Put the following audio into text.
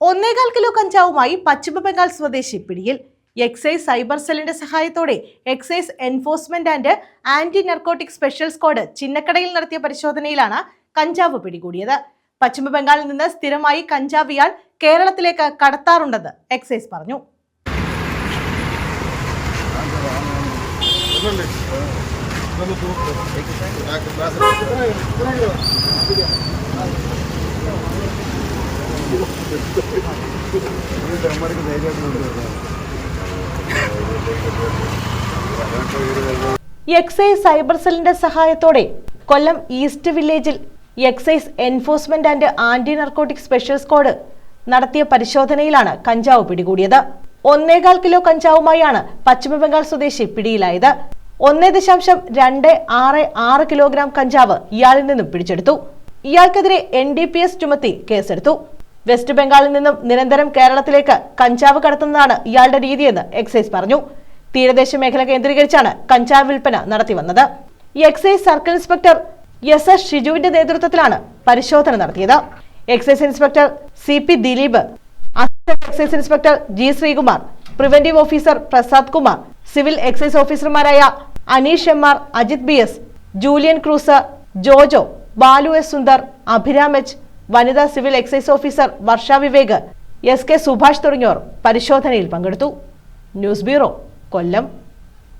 ഒന്നേകാൽ കിലോ കഞ്ചാവുമായി പശ്ചിമ ബംഗാൾ സ്വദേശി പിടിയിൽ. എക്സൈസ് സൈബർ സെല്ലിന്റെ സഹായത്തോടെ excise enforcement and anti narcotic special squad ചിന്നക്കടയിൽ നടത്തിയ പരിശോധനയിലാണ് കഞ്ചാവ് പിടികൂടിയത്. പശ്ചിമ ബംഗാളിൽ നിന്ന് സ്ഥിരമായി കഞ്ചാവ് ഇയാൾ കേരളത്തിലേക്ക് കടത്താറുണ്ടെന്ന് എക്സൈസ് പറഞ്ഞു. എക്സൈസ് സൈബർ സെല്ലിന്റെ സഹായത്തോടെ കൊല്ലം ഈസ്റ്റ് വില്ലേജിൽ excise enforcement and anti narcotic special squad നടത്തിയ പരിശോധനയിലാണ് കഞ്ചാവ് പിടികൂടിയത്. ഒന്നേകാൽ കിലോ കഞ്ചാവുമായാണ് പശ്ചിമബംഗാൾ സ്വദേശി പിടിയിലായത്. ഒന്നേ ദശാംശം രണ്ട് ആറ് ആറ് കിലോഗ്രാം കഞ്ചാവ് ഇയാളിൽ നിന്നും പിടിച്ചെടുത്തു. ഇയാൾക്കെതിരെ എൻ ഡി പി എസ് ചുമത്തി കേസെടുത്തു. വെസ്റ്റ് ബംഗാളിൽ നിന്നും നിരന്തരം കേരളത്തിലേക്ക് കഞ്ചാവ് കടത്തുന്നതാണ് ഇയാളുടെ രീതിയെന്ന് എക്സൈസ് പറഞ്ഞു. തീരദേശ മേഖല കേന്ദ്രീകരിച്ചാണ് കഞ്ചാവ് വിൽപ്പന നടത്തിവന്നത് excise circle inspector S S ഷിജുവിന്റെ നേതൃത്വത്തിലാണ് പരിശോധന നടത്തിയത്. Excise inspector C P Dileep assistant excise inspector G Sreekumar preventive officer Prasad Kumar civil excise ഓഫീസർമാരായ Aneesh M R Ajith B S Julian Cruz Jojo Balu S Sundar Abhiram H വനിതാ civil excise officer Varsha Vivek S K Subhash തുടങ്ങിയവർ പരിശോധനയിൽ പങ്കെടുത്തു. News bureau Kollam.